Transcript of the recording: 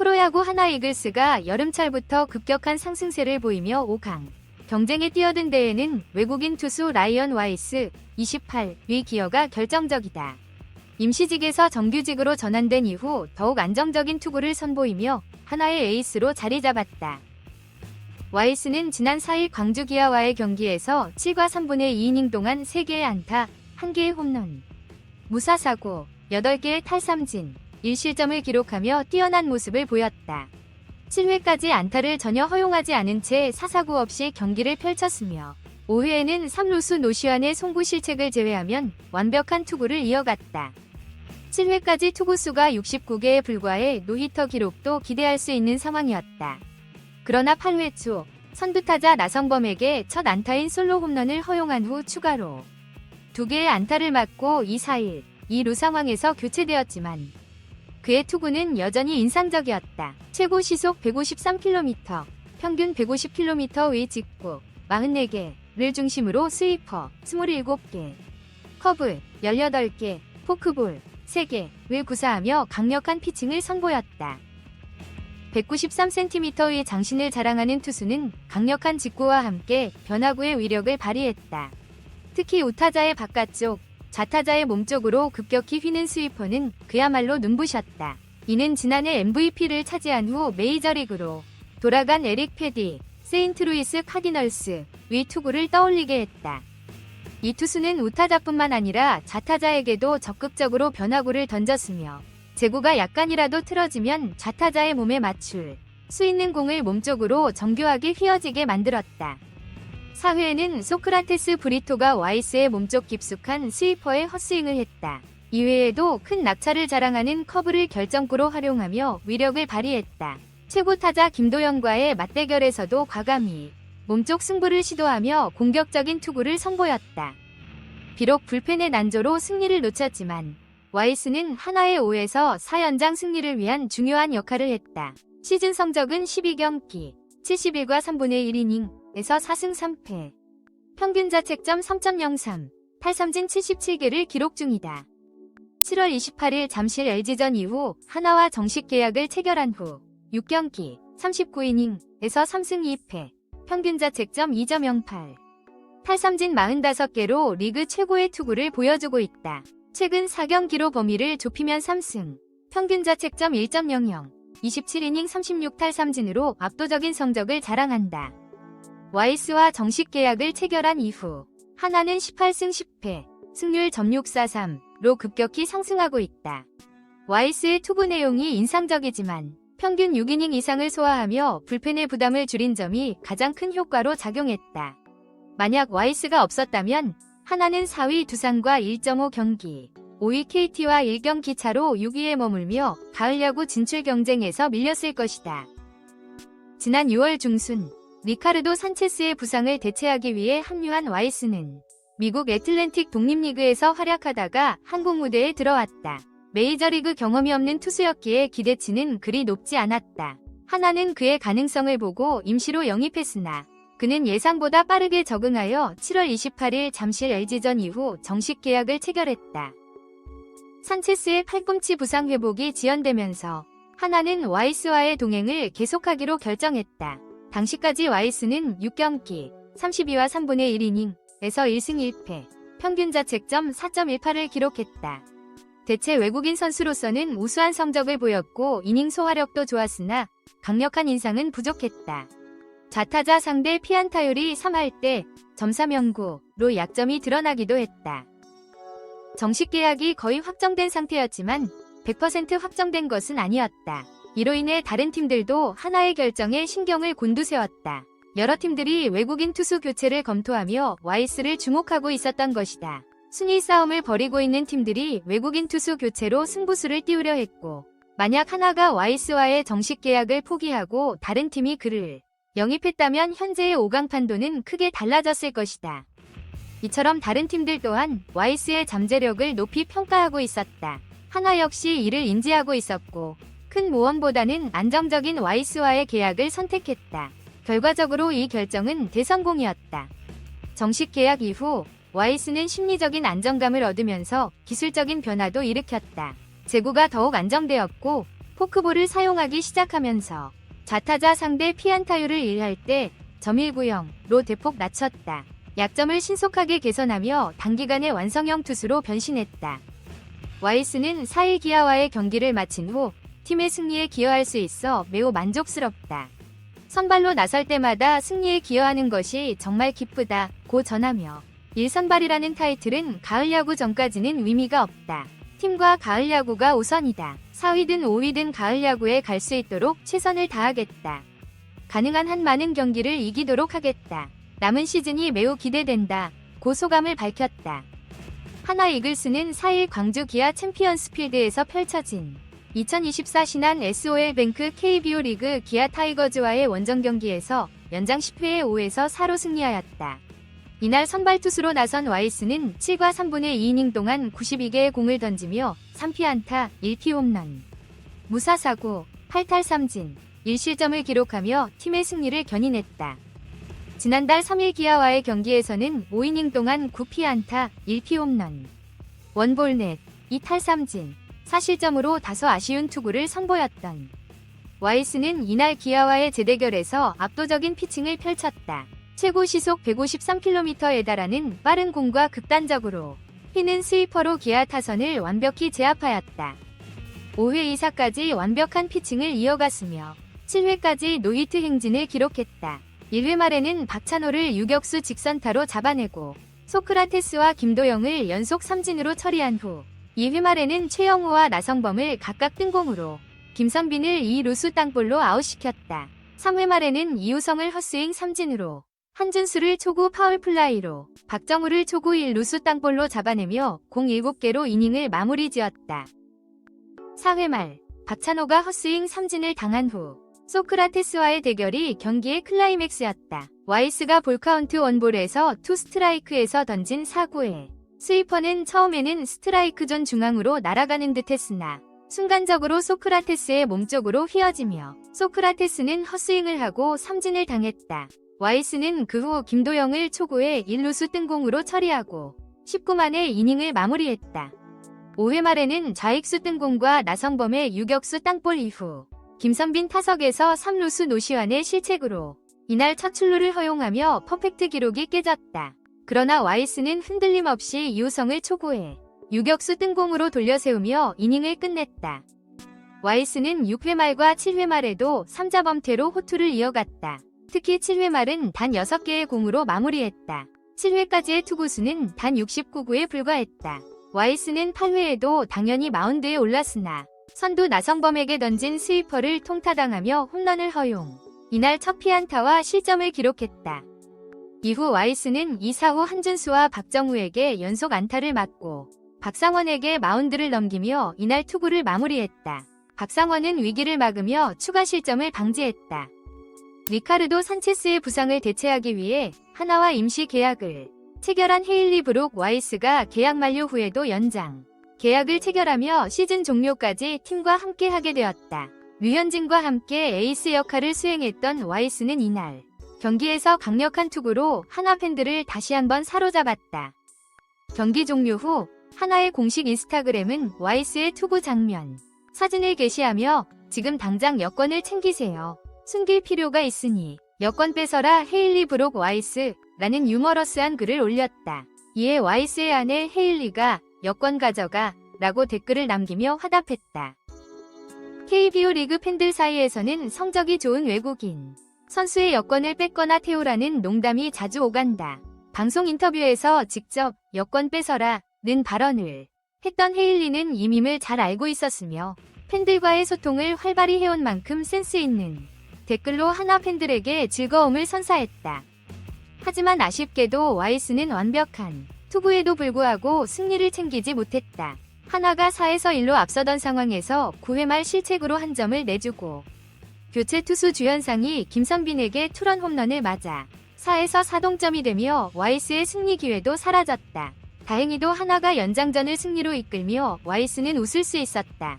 프로야구 하나 이글스가 여름철부터 급격한 상승세를 보이며 5강 경쟁에 뛰어든 데에는 외국인 투수 라이언 와이스 28위 기여가 결정적이다. 임시직에서 정규직으로 전환된 이후 더욱 안정적인 투구를 선보이며 하나의 에이스로 자리 잡았다. 와이스는 지난 4일 광주 기아와의 경기에서 7과 3분의 2이닝 동안 3개의 안타, 1개의 홈런, 무사사고, 8개의 탈삼진, 1실점을 기록하며 뛰어난 모습을 보였다. 7회까지 안타를 전혀 허용하지 않은 채 사사구 없이 경기를 펼쳤으며 5회에는 3루수 노시환의 송구 실책을 제외하면 완벽한 투구를 이어갔다. 7회까지 투구수가 69개에 불과해 노히터 기록도 기대할 수 있는 상황이었다. 그러나 8회 초 선두타자 나성범에게 첫 안타인 솔로 홈런을 허용한 후 추가로 두 개의 안타를 맞고 2, 4일 2루 상황에서 교체되었지만 그의 투구는 여전히 인상적이었다. 최고 시속 153km, 평균 150km의 직구 44개를 중심으로 스위퍼 27개, 커브 18개, 포크볼 3개를 구사하며 강력한 피칭을 선보였다. 193cm의 장신을 자랑하는 투수는 강력한 직구와 함께 변화구의 위력을 발휘했다. 특히 우타자의 바깥쪽, 좌타자의 몸쪽으로 급격히 휘는 스위퍼는 그야말로 눈부셨다. 이는 지난해 MVP를 차지한 후 메이저리그로 돌아간 에릭 패디, 세인트루이스 카디널스 위 투구를 떠올리게 했다. 이 투수는 우타자뿐만 아니라 좌타자에게도 적극적으로 변화구를 던졌으며 제구가 약간이라도 틀어지면 좌타자의 몸에 맞출 수 있는 공을 몸쪽으로 정교하게 휘어지게 만들었다. 4회에는 소크라테스 브리토가 와이스의 몸쪽 깊숙한 스위퍼에 헛스윙을 했다. 이외에도 큰 낙차를 자랑하는 커브를 결정구로 활용하며 위력을 발휘했다. 최고 타자 김도영과의 맞대결에서도 과감히 몸쪽 승부를 시도하며 공격적인 투구를 선보였다. 비록 불펜의 난조로 승리를 놓쳤지만 와이스는 하나의 5에서 4연장 승리를 위한 중요한 역할을 했다. 시즌 성적은 12경기, 71과 3분의 1이닝 에서 4승 3패. 평균 자책점 3.03, 8삼진 77개를 기록 중이다. 7월 28일 잠실 LG전 이후 하나와 정식 계약을 체결한 후 6경기, 39이닝에서 3승 2패. 평균 자책점 2.08. 탈삼진 45개로 리그 최고의 투구를 보여주고 있다. 최근 4경기로 범위를 좁히면 3승, 평균 자책점 1.00, 27이닝 36탈 삼진으로 압도적인 성적을 자랑한다. 와이스와 정식 계약을 체결한 이후 하나는 18승 10패, 승률 점육 43로 급격히 상승하고 있다. 와이스의 투구 내용이 인상적이지만 평균 6이닝 이상을 소화하며 불펜의 부담을 줄인 점이 가장 큰 효과로 작용했다. 만약 와이스가 없었다면 하나는 4위 두산과 1.5 경기, 5위 KT와 1경기 차로 6위에 머물며 가을 야구 진출 경쟁에서 밀렸을 것이다. 지난 6월 중순 리카르도 산체스의 부상을 대체하기 위해 합류한 와이스는 미국 애틀랜틱 독립리그에서 활약하다가 한국 무대에 들어왔다. 메이저리그 경험이 없는 투수였기에 기대치는 그리 높지 않았다. 하나는 그의 가능성을 보고 임시로 영입했으나 그는 예상보다 빠르게 적응하여 7월 28일 잠실 LG전 이후 정식 계약을 체결했다. 산체스의 팔꿈치 부상 회복이 지연되면서 하나는 와이스와의 동행을 계속하기로 결정했다. 당시까지 와이스는 6경기 32와 3분의 1이닝에서 1승 1패, 평균 자책점 4.18을 기록했다. 대체 외국인 선수로서는 우수한 성적을 보였고 이닝 소화력도 좋았으나 강력한 인상은 부족했다. 좌타자 상대 피안타율이 3할 때 점사명구로 약점이 드러나기도 했다. 정식 계약이 거의 확정된 상태였지만 100% 확정된 것은 아니었다. 이로 인해 다른 팀들도 하나의 결정에 신경을 곤두세웠다. 여러 팀들이 외국인 투수 교체를 검토하며 와이스를 주목하고 있었던 것이다. 순위 싸움을 벌이고 있는 팀들이 외국인 투수 교체로 승부수를 띄우려 했고, 만약 하나가 와이스와의 정식 계약을 포기하고 다른 팀이 그를 영입했다면 현재의 5강 판도는 크게 달라졌을 것이다. 이처럼 다른 팀들 또한 와이스의 잠재력을 높이 평가하고 있었다. 하나 역시 이를 인지하고 있었고 큰 모험보다는 안정적인 와이스와의 계약을 선택했다. 결과적으로 이 결정은 대성공이었다. 정식 계약 이후 와이스는 심리적인 안정감을 얻으면서 기술적인 변화도 일으켰다. 제구가 더욱 안정되었고 포크볼을 사용하기 시작하면서 좌타자 상대 피안타율을 1할 때 점일구형로 대폭 낮췄다. 약점을 신속하게 개선하며 단기간에 완성형 투수로 변신했다. 와이스는 4일 기아와의 경기를 마친 후 팀의 승리에 기여할 수 있어 매우 만족스럽다. 선발로 나설 때마다 승리에 기여하는 것이 정말 기쁘다. 고 전하며 1선발이라는 타이틀은 가을 야구 전까지는 의미가 없다. 팀과 가을 야구가 우선이다. 4위든 5위든 가을 야구에 갈 수 있도록 최선을 다하겠다. 가능한 한 많은 경기를 이기도록 하겠다. 남은 시즌이 매우 기대된다. 고 소감을 밝혔다. 하나 이글스는 4일 광주 기아 챔피언스 필드에서 펼쳐진 2024 신한 SOL뱅크 KBO 리그 기아 타이거즈와의 원정 경기에서 연장 10회에 5에서 4로 승리하였다. 이날 선발 투수로 나선 와이스는 7과 3분의 2이닝 동안 92개의 공을 던지며 3피안타, 1피 홈런, 무사사고, 8탈 3진, 1실점을 기록하며 팀의 승리를 견인했다. 지난달 3일 기아와의 경기에서는 5이닝 동안 9피안타, 1피 홈런, 원볼넷, 2탈 3진, 4실점으로 다소 아쉬운 투구를 선보였던 와이스는 이날 기아와의 재대결에서 압도적인 피칭을 펼쳤다. 최고 시속 153km에 달하는 빠른 공과 극단적으로 휘는 스위퍼로 기아 타선을 완벽히 제압하였다. 5회 2사까지 완벽한 피칭을 이어갔으며 7회까지 노히트 행진을 기록했다. 1회 말에는 박찬호를 유격수 직선타로 잡아내고 소크라테스와 김도영을 연속 삼진으로 처리한 후 2회 말에는 최영우와 나성범을 각각 뜬공으로 김선빈을 2루수 땅볼로 아웃시켰다. 3회 말에는 이우성을 헛스윙 삼진으로 한준수를 초구 파울플라이로 박정우를 초구 1루수 땅볼로 잡아내며 공 7개로 이닝을 마무리 지었다. 4회 말 박찬호가 헛스윙 삼진을 당한 후 소크라테스와의 대결이 경기의 클라이맥스였다. 와이스가 볼카운트 원볼에서 투 스트라이크에서 던진 4구에 스위퍼는 처음에는 스트라이크 존 중앙으로 날아가는 듯 했으나 순간적으로 소크라테스의 몸쪽으로 휘어지며 소크라테스는 헛스윙을 하고 삼진을 당했다. 와이스는 그 후 김도영을 초구에 1루수 뜬공으로 처리하고 19만의 이닝을 마무리했다. 5회 말에는 좌익수 뜬공과 나성범의 유격수 땅볼 이후 김선빈 타석에서 3루수 노시환의 실책으로 이날 첫 출루를 허용하며 퍼펙트 기록이 깨졌다. 그러나 와이스는 흔들림 없이 이우성을 초구해 유격수 뜬공으로 돌려세우며 이닝을 끝냈다. 와이스는 6회 말과 7회 말에도 3자 범퇴로 호투를 이어갔다. 특히 7회 말은 단 6개의 공으로 마무리했다. 7회까지의 투구수는 단 69구에 불과했다. 와이스는 8회에도 당연히 마운드에 올랐으나 선두 나성범에게 던진 스위퍼를 통타당하며 홈런을 허용. 이날 첫 피안타와 실점을 기록했다. 이후 와이스는 2사 후 한준수와 박정우에게 연속 안타를 맞고 박상원에게 마운드를 넘기며 이날 투구를 마무리했다. 박상원은 위기를 막으며 추가 실점을 방지했다. 리카르도 산체스의 부상을 대체하기 위해 하나와 임시 계약을 체결한 헤일리 브룩 와이스가 계약 만료 후에도 연장 계약을 체결하며 시즌 종료까지 팀과 함께 하게 되었다. 류현진과 함께 에이스 역할을 수행했던 와이스는 이날 경기에서 강력한 투구로 하나 팬들을 다시 한번 사로잡았다. 경기 종료 후 하나의 공식 인스타그램은 와이스의 투구 장면 사진을 게시하며 지금 당장 여권을 챙기세요. 숨길 필요가 있으니 여권 뺏어라 헤일리 브록 와이스 라는 유머러스한 글을 올렸다. 이에 와이스의 아내 헤일리가 여권 가져가 라고 댓글을 남기며 화답했다. KBO 리그 팬들 사이에서는 성적이 좋은 외국인 선수의 여권을 뺏거나 태우라는 농담이 자주 오간다. 방송 인터뷰에서 직접 여권 뺏어라 는 발언을 했던 헤일리는 이 밈을 잘 알고 있었으며 팬들과의 소통을 활발히 해온 만큼 센스 있는 댓글로 하나 팬들에게 즐거움을 선사했다. 하지만 아쉽게도 와이스는 완벽한 투구에도 불구하고 승리를 챙기지 못했다. 하나가 4에서 1로 앞서던 상황에서 9회 말 실책으로 한 점을 내주고 교체 투수 주현상이 김선빈에게 투런 홈런을 맞아 4에서 4동점이 되며 와이스의 승리 기회도 사라졌다. 다행히도 하나가 연장전을 승리로 이끌며 와이스는 웃을 수 있었다.